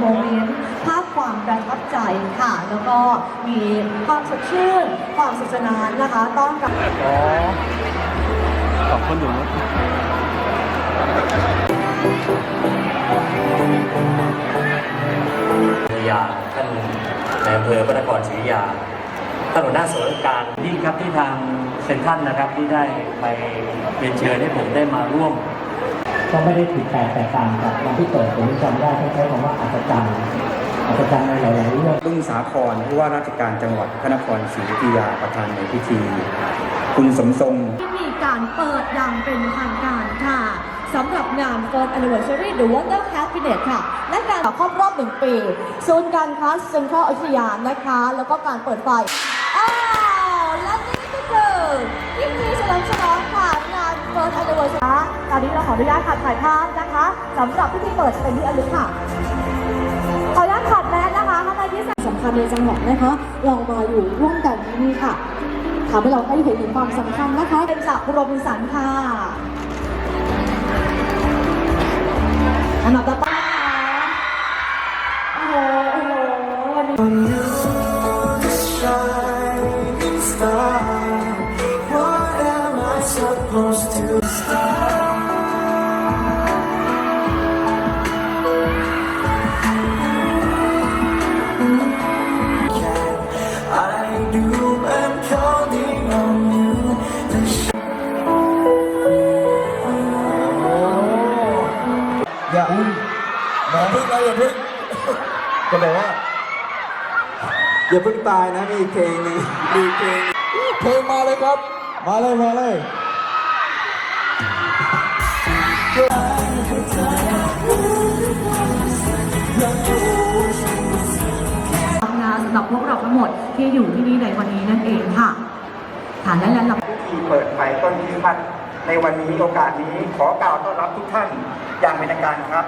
โมเมนต์ภาพความประทับใจค่ะ แล้วก็มีความสดชื่น ความสุขสนานนะคะต้อนรับอ๋อขอบคุณอยู่นะภรรยาท่านในอำเภอพระนครศรีอยุธยาท่านหัวหน้าส่วนราชการยิ่งครับที่ทางเซ็นทรัลนะครับที่ได้ไปเรียนเชิญให้ผมได้มาร่วม ก็ไม่ได้ผิดแปลกแตกต่างจากวันที่เปิดผมจำได้เขาใช้คำว่าอัศจรรย์อัศจรรย์ในหลายๆเรื่องรุ่งสาครผู้ว่าราชการจังหวัดพระนครศรีอยุธยาประธานในพิธี คุณสมทรงที่มีการเปิดอย่างเป็นทางการค่ะสำหรับงาน First Anniversary หรือ Wonder Happiness ค่ะ และการครบรอบหนึ่งปีศูนย์การค้าเซ็นทรัลอยุธยานะคะ แล้วก็การเปิดไฟอ้าวและนี่ก็คือพิธีเฉลิมฉลองค่ะ ตอนนี้เราขออนุญาตค่ะถ่ายภาพนะคะสำหรับพิธีเปิดจะเป็นที่ระลึกค่ะ ขออนุญาตถอดแมสนะคะทำไมที่สำคัญในจังหวัดนะคะเรามาอยู่ร่วมกันที่นี่ค่ะทำให้เราได้เห็นถึงความสำคัญนะคะ เป็นจากโรบินสันค่ะอันดับต่อไปนะคะโอ้โหโอ้โหวันนี้อย่า มอพึ่งนะอย่าพึ่งจะบอกว่า อย่าเพิ่งตายนะมีอีกเพลงหนึงมีอีกเพลงเพลงมาเลยครับ มาเลยมาเลยทำงานสำหรับพวกเราทั้งหมดที่อยู่ที่นี่ในวันนี้นั่นเองค่ะค่ะและและเราพิธีเปิดไฟต้นคริสต์มาสในวันนี้โอกาสนี้ขอกล่าวต้อนรับทุกท่านอย่างเป็นทางการครับ